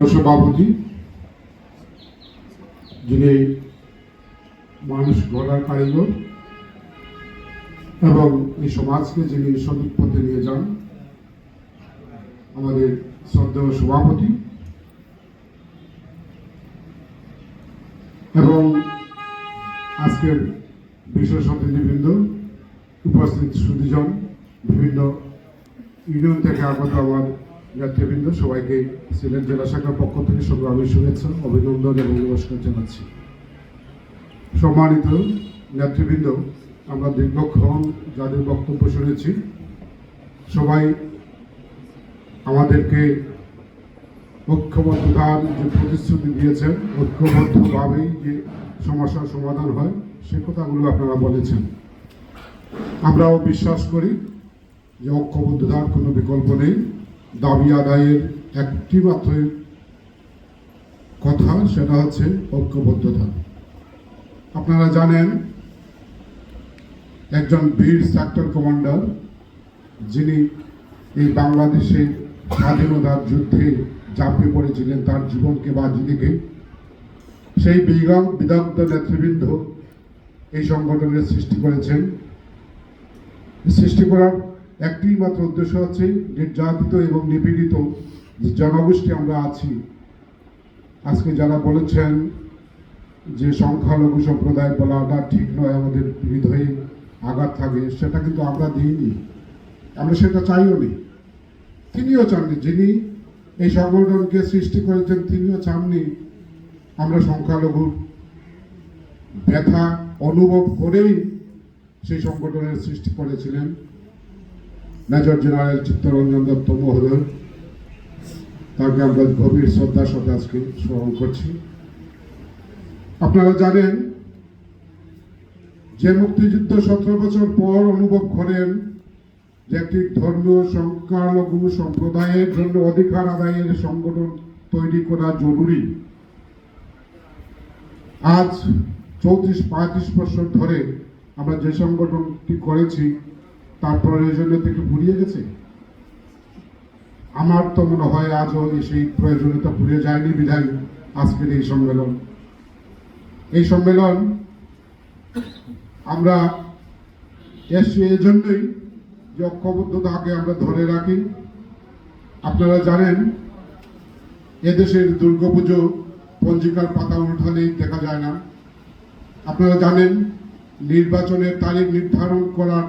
সভাপতি যিনি মানুষ গড়ার কারিগর, এবং এই সমাজকে যিনি সঠিক পথে নিয়ে যান, আমাদের শ্রদ্ধেয় সভাপতি। এবং আজকের বিশেষ অতিথিবৃন্দ উপস্থিত সুদীজন বিভিন্ন ইউনিয়ন থেকে আগত আমার নেতৃবৃন্দ সবাইকে সিলেট জেলা শাখার পক্ষ থেকে সংগ্রামী শুভেচ্ছা, অভিনন্দন এবং নমস্কার জানাচ্ছি। সম্মানিত নেতৃবৃন্দ, আমরা দীর্ঘক্ষণ যাদের বক্তব্য শুনেছি, সবাই আমাদেরকে ঐক্যবদ্ধতার যে প্রতিশ্রুতি দিয়েছেন, ঐক্যবদ্ধভাবেই যে সমস্যার সমাধান হয়, সে কথাগুলো আপনারা বলেছেন। আমরাও বিশ্বাস করি যে ঐক্যবদ্ধতার কোনো বিকল্প নেই। দাবি আদায়ের একটি মাত্র কথা, সেটা হচ্ছে ঐক্যবদ্ধতা। আপনারা জানেন, একজন বীর সেক্টর কমান্ডার যিনি এই বাংলাদেশে স্বাধীনতার যুদ্ধে ঝাঁপিয়ে পড়েছিলেন, তার জীবনকে বাজি রেখে সেই বিগম বিদগ্ধ নেতৃবৃন্দ এই সংগঠনের সৃষ্টি করেছেন। সৃষ্টি করার একটি মাত্র উদ্দেশ্য হচ্ছে নির্যাতিত এবং নিপীড়িত যে জনগোষ্ঠী আমরা আছি। আজকে যারা বলেছেন যে সংখ্যালঘু সম্প্রদায় বলাটা ঠিক নয়, আমাদের হৃদয়ে আঘাত থাকে, সেটা কিন্তু আমরা দিইনি। আমরা সেটা চাইও নি। তিনিও চাননি। যিনি এই সংগঠনকে সৃষ্টি করেছেন, তিনিও চাননি। আমরা সংখ্যালঘুর ব্যথা অনুভব করেই সেই সংগঠনের সৃষ্টি করেছিলেন। মেজর জেনারেল চিত্তরঞ্জন দত্ত মহোদয়, তাকে আমরা গভীর শ্রদ্ধার সাথে আজকে স্মরণ করছি। আপনারা জানেন যে মুক্তিযুদ্ধ সতেরো বছর পর অনুভব করেন যে একটি ধর্মীয় সংখ্যালঘু সম্প্রদায়ের জন্য অধিকার আদায়ের সংগঠন তৈরি করা জরুরি। আজ চৌত্রিশ পঁয়ত্রিশ বছর ধরে আমরা যে সংগঠনটি করেছি তার প্রয়োজনীয়তা থেকে ফুরিয়ে গেছে? আমার তো মনে হয় আজও সেই প্রয়োজনীয়তা ফুরিয়ে যায়নি বিধায় আজকের এই সম্মেলন। এই সম্মেলন আমরা এসছি এই জন্যই যে ঐক্যবদ্ধতাকে আমরা ধরে রাখি। আপনারা জানেন, এদেশের দুর্গাপুজো পঞ্জিকার পাতা উঠালেই দেখা যায় না। আপনারা জানেন, নির্বাচনের তারিখ নির্ধারণ করার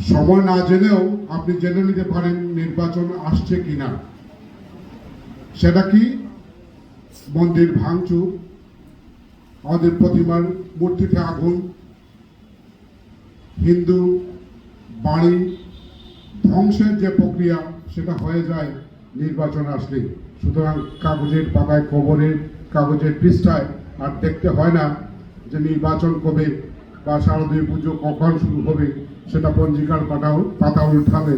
সময় না জেনেও আপনি জেনে নিতে পারেন নির্বাচন আসছে কিনা। সেটা কি? মন্দির ভাঙচুর, আমাদের প্রতিমার মূর্তিতে আগুন, হিন্দু, বাড়ি, ধ্বংসের যে প্রক্রিয়া, সেটা হয়ে যায় নির্বাচন আসলে। সুতরাং কাগজের পাতায়, কবরের কাগজের পৃষ্ঠায় আর দেখতে হয় না যে নির্বাচন কবে বা শারদীয় পুজো কখন শুরু হবে। সেটা পঞ্জিকার পাতাও পাতা উল্টালে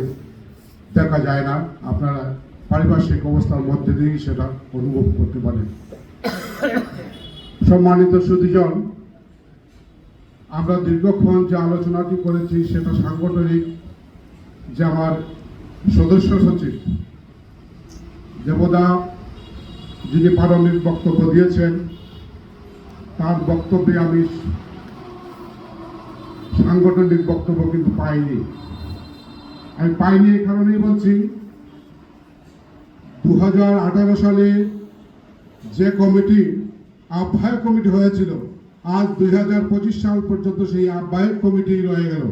দেখা যায় না। আপনারা পারিপার্শ্বিক অবস্থার মধ্যে দিয়েই সেটা অনুভব করতে পারেন। সম্মানিত সুদীজন আমরা দীর্ঘক্ষণ যে আলোচনাটি করেছি সেটা সাংগঠনিক যে আমার সদস্য সচিব দেবদা যিনি প্রারম্ভিক বক্তব্য দিয়েছেন, তার বক্তব্যে আমি সাংগঠনিক বক্তব্য কিন্তু পাইনি। আমি পাইনি এই কারণেই বলছি দু হাজার আঠারো সালে যে কমিটি, আহ্বায়ক কমিটি হয়েছিল, আজ দুই হাজার পঁচিশ সাল পর্যন্ত সেই আহ্বায়ক কমিটি রয়ে গেল।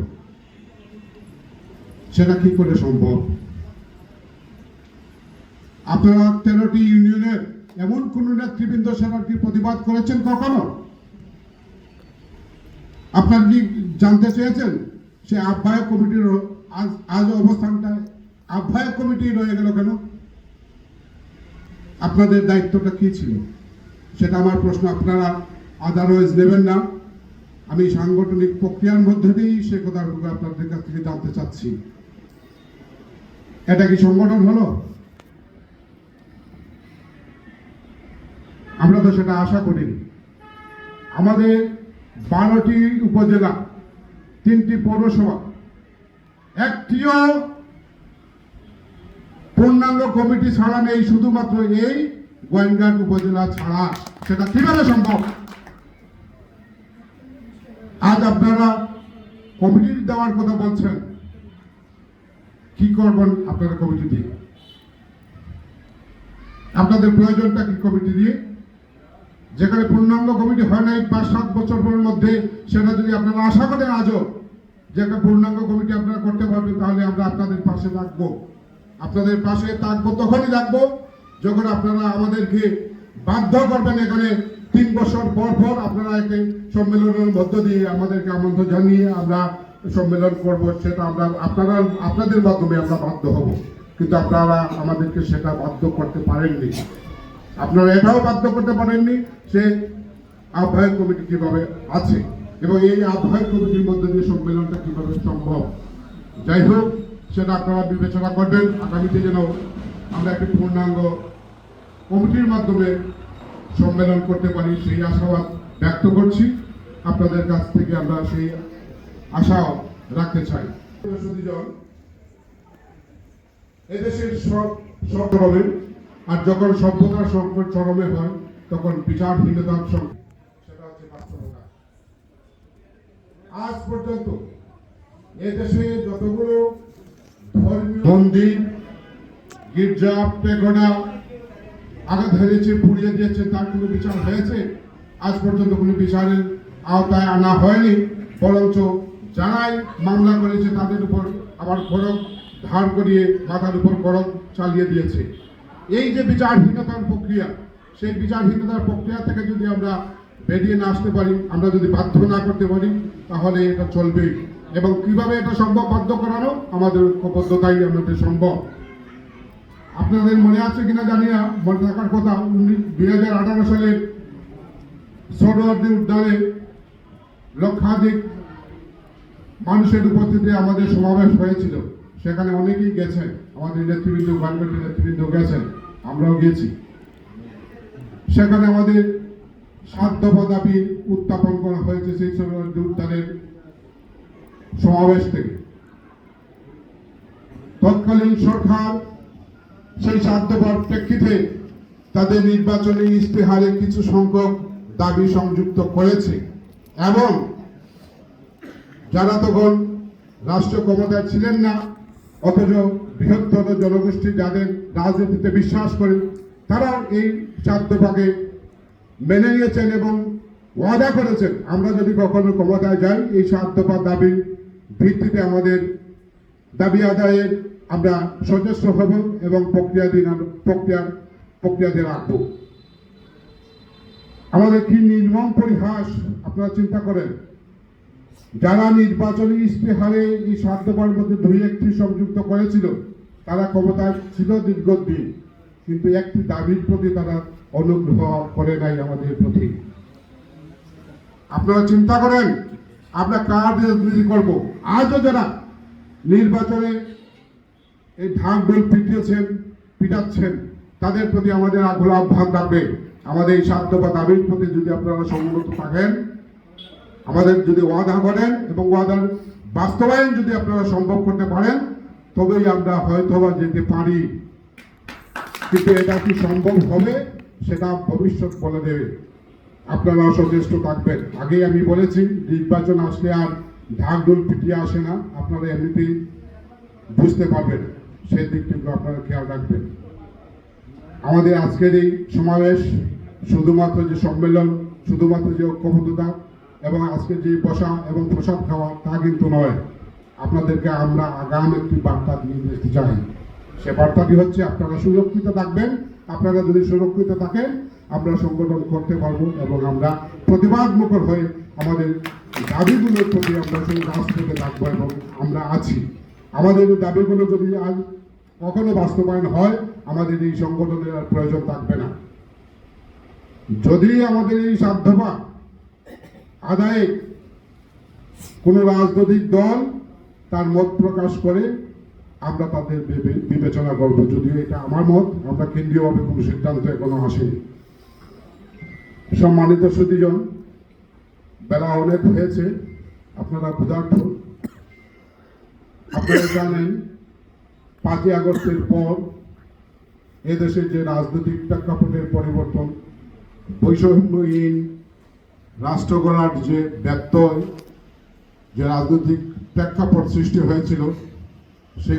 সেটা কি করে সম্ভব? আপনারা তেরোটি ইউনিয়নের এমন কোন নেতৃবৃন্দ সেটা কি প্রতিবাদ করেছেন কখনো? আপনার কি জানতে চেয়েছেন? সে আহ্বায়ক কমিটির আজ আজ অবস্থানটা আহ্বায়ক কমিটি রয়ে গেল কেন? আপনাদের দায়িত্বটা কি ছিল? সেটা আমার প্রশ্ন। আপনারা আদারওয়াইজ নেবেন না। আমি সাংগঠনিক প্রক্রিয়ার মধ্যে দিয়েই সে কথাগুলো আপনাদের কাছ থেকে জানতে চাচ্ছি। এটা কি সংগঠন হলো? আমরা তো সেটা আশা করিনি। আমাদের বারোটি উপজেলা, তিনটি পৌরসভা, একটিও পূর্ণাঙ্গ কমিটি ছাড়া নেই, শুধুমাত্র এই গোয়েন্দাট উপজেলা ছাড়া। সেটা কীভাবে সম্ভব? আজ আপনারা কমিটি দেওয়ার কথা বলছেন। কি করবেন আপনারা কমিটি দিয়ে? আপনাদের প্রয়োজনটা কি কমিটি দিয়ে? যেখানে পূর্ণাঙ্গ কমিটি হয় নাই, পাঁচ, সাত বছর পরের মধ্যে সেটা যদি আপনারা আশা করেন আজও যে একটা পূর্ণাঙ্গ কমিটি আপনারা করতে পারবেন, তাহলে আমরা আপনাদের পাশে থাকব। আপনাদের পাশে থাকব, তখনই থাকব যখন আপনারা আমাদেরকে বাধ্য করবেন এখানে তিন বছর পর পর আপনারা একে সম্মেলনের মধ্য দিয়ে আমাদেরকে আমন্ত্রণ জানিয়ে আমরা সম্মেলন করব, সেটা আমরা আপনারা, আপনাদের মাধ্যমে আমরা বাধ্য হব। কিন্তু আপনারা আমাদেরকে সেটা বাধ্য করতে পারেননি। আপনারা এটাও বাধ্য করতে পারেননি সে আহ্বায়ক কমিটি কীভাবে আছে এবং এই আহ্বায়ক কমিটির মধ্যে দিয়ে সম্মেলনটা কীভাবে সম্ভব। যাই হোক, সেটা আপনারা বিবেচনা করবেন। আগামীতে যেন আমরা একটি পূর্ণাঙ্গ কমিটির মাধ্যমে সম্মেলন করতে পারি, সেই আশাবাদ ব্যক্ত করছি। আপনাদের কাছ থেকে আমরা সেই আশাও রাখতে চাই। এদেশের সব সব আর যখন সভ্যতার সংকট চরমে হয় তখন বিচারহীনতার সংকট। সেটা হচ্ছে বাস্তবতা। আজ পর্যন্ত এদেশে যতগুলো ধর্মীয় মন্দির গির্জা পেগোডা আঘাত হেরেছে পুড়িয়ে দিয়েছে তার কোনো বিচার হয়েছে? আজ পর্যন্ত কোনো বিচারের আওতায় আনা হয়নি বরঞ্চ যারাই মামলা করেছে তাদের উপর আবার খড়গ ধার করিয়ে মাথার উপর খড়গ চালিয়ে দিয়েছে। এই যে বিচারহীনতার প্রক্রিয়া, সেই বিচারহীনতার প্রক্রিয়া থেকে যদি আমরা বেরিয়ে না আসতে পারি, আমরা যদি বাধ্য না করতে পারি, তাহলে এটা চলবেই এবং কীভাবে এটা সম্ভব বাধ্য করানো, আমাদের ঐক্যবদ্ধতাই আমাদের সম্ভব। আপনাদের মনে আছে কিনা জানি না, মনে থাকার কথা দুই হাজার আঠারো সালের সরোয়ার্দী উদ্যানে লক্ষাধিক মানুষের উপস্থিতিতে আমাদের সমাবেশ হয়েছিল। সেখানে অনেকেই গেছেন, আমাদের নেতৃবৃন্দ, গভর্নমেন্টের নেতৃবৃন্দ গেছেন। আমরাও গেছি। সেখানে আমাদের সাত উত্থাপন করা হয়েছে সেই সরোয়ার্দী উদ্যানের সমাবেশ থেকে। তৎকালীন সরকার সেই সাধ্যবার প্রেক্ষিতে তাদের নির্বাচনী ইস্তেহারে কিছু সংখ্যক দাবি সংযুক্ত করেছে এবং যারা তখন রাষ্ট্র ক্ষমতায় ছিলেন না, অথচ বৃহত্তর জনগোষ্ঠী যাদের রাজনীতিতে বিশ্বাস করে, তারা এই সাধ্যভাগে মেনে নিয়েছেন এবং ওয়াদা করেছেন। আমরা যদি কখনো ক্ষমতায় যাই, এই সাধ্যপা দাবির ভিত্তিতে আমাদের দাবি আদায়ের আমরা সচেষ্ট হব এবং প্রক্রিয়াধীন প্রক্রিয়া প্রক্রিয়াতে রাখব। আমাদের কি নির্মম পরিহাস, আপনারা চিন্তা করেন? যারা নির্বাচনী ইস্তেহারে এই সাধ্যবার মধ্যে দুই একটি সংযুক্ত করেছিল, তারা ক্ষমতায় ছিল দীর্ঘদিন। কিন্তু একটি দাবির প্রতি তারা অনুগ্রহ করে নাই আমাদের প্রতি। আপনারা চিন্তা করেন, আমরা কার রাজনীতি করব? আজও যারা নির্বাচনে এই ঢাক ডোল পিটিয়েছেন, পিটাচ্ছেন, তাদের প্রতি আমাদের আগ্রহ আহ্বান থাকবে। আমাদের এই সাধ্য বা দাবির প্রতি যদি আপনারা সম্মত থাকেন আমাদের যদি ওয়াদা করেন এবং ওয়াদার বাস্তবায়ন যদি আপনারা সম্ভব করতে পারেন, তবেই আমরা হয়তোবা যেতে পারি। কিন্তু এটা কি সম্ভব হবে, সেটা ভবিষ্যৎ বলে দেবে আপনারা সচেষ্ট থাকবেন। আগেই আমি বলেছি, নির্বাচন আসলে আর ঢাকঢোল পিটিয়ে আসে না, আপনারা এমনিতেই বুঝতে পারবেন, সেই দিকটুকু আপনারা খেয়াল রাখবেন। আমাদের আজকের এই সমাবেশ শুধুমাত্র যে সম্মেলন, শুধুমাত্র যে ঐক্যবদ্ধতা এবং আজকে যে বসা এবং প্রসাদ খাওয়া তা কিন্তু নয়। আপনাদেরকে আমরা আগাম একটি বার্তা দিয়ে দিতে চাই। সে বার্তাটি হচ্ছে, আপনারা সুরক্ষিত থাকবেন। আপনারা যদি সুরক্ষিত থাকেন, আমরা সংগঠন করতে পারব এবং আমরা প্রতিবাদ মুখর হয়ে আমাদের দাবিগুলোর প্রতি আমরা সেই রাজপথে থাকব এবং আমরা আছি। আমাদের দাবিগুলো যদি আজ কখনো বাস্তবায়ন হয়, আমাদের এই সংগঠনের আর প্রয়োজন থাকবে না। যদি আমাদের এই সাধ্যবা আদায়ে কোনো রাজনৈতিক দল তার মত প্রকাশ করে, আমরা তাদের বিবে- বিবেচনা করব। যদিও এটা আমার মত, আমরা কেন্দ্রীয়ভাবে কোনো সিদ্ধান্ত এখনও আসেনি। সম্মানিত সুদীজন বেলা অনেক হয়েছে, আপনারা ক্ষুধার্থ আপনারা জানেন, পাঁচই আগস্টের পর এদেশে যে রাজনৈতিক প্রেক্ষাপটের পরিবর্তন, বৈষম্যহীন রাষ্ট্র গড়ার যে ব্যত্যয় যে রাজনৈতিক প্রেক্ষাপট সৃষ্টি হয়েছিল সেই